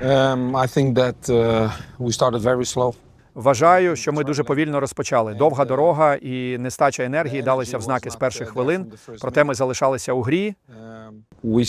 Um, I think that uh, we started very slow. Вважаю, що ми дуже повільно розпочали. Довга дорога і нестача енергії далися в знаки з перших хвилин. Проте ми залишалися у грі, Um,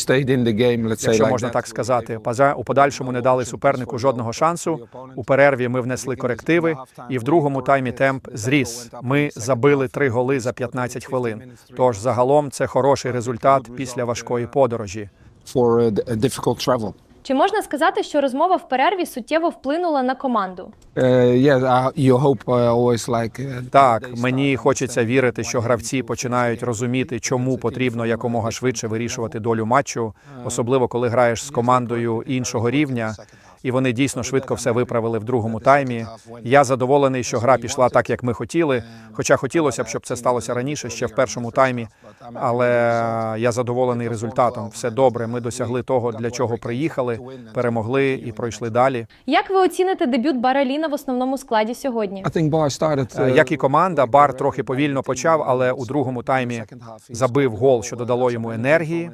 якщо можна так сказати. Поза- У подальшому не дали супернику жодного шансу. У перерві ми внесли корективи, і в другому таймі темп зріс. Ми забили три голи за 15 хвилин. Тож загалом це хороший результат після важкої подорожі. for a difficult travel. Чи можна сказати, що розмова в перерві суттєво вплинула на команду? Yeah, uh, you hope always like. Uh, Так, мені хочеться вірити, що гравці починають розуміти, чому потрібно якомога швидше вирішувати долю матчу, особливо коли граєш з командою іншого рівня. І вони дійсно швидко все виправили в другому таймі. Я задоволений, що гра пішла так, як ми хотіли. Хоча хотілося б, щоб це сталося раніше, ще в першому таймі. Але я задоволений результатом. Все добре. Ми досягли того, для чого приїхали, перемогли і пройшли далі. Як ви оціните дебют Бараліна в основному складі сьогодні? Е, Як і команда, бар трохи повільно почав, але у другому таймі забив гол, що додало йому енергії.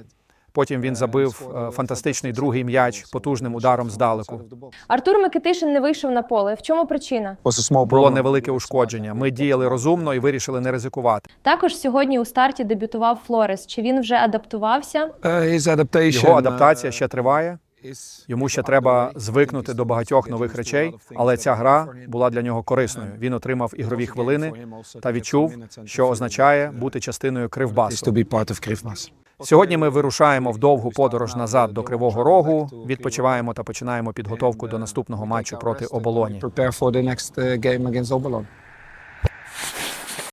Потім він забив е, фантастичний другий м'яч потужним ударом здалеку. Артур Микитишин не вийшов на поле. В чому причина? Було невелике ушкодження. Ми діяли розумно і вирішили не ризикувати. Також сьогодні у старті дебютував Флорес. Чи він вже адаптувався? His. Його адаптація ще триває. Йому ще треба звикнути до багатьох нових речей, але ця гра була для нього корисною. Він отримав ігрові хвилини та відчув, що означає бути частиною кривбасу. Сьогодні ми вирушаємо в довгу подорож назад до Кривого Рогу. Відпочиваємо та починаємо підготовку до наступного матчу проти оболоні.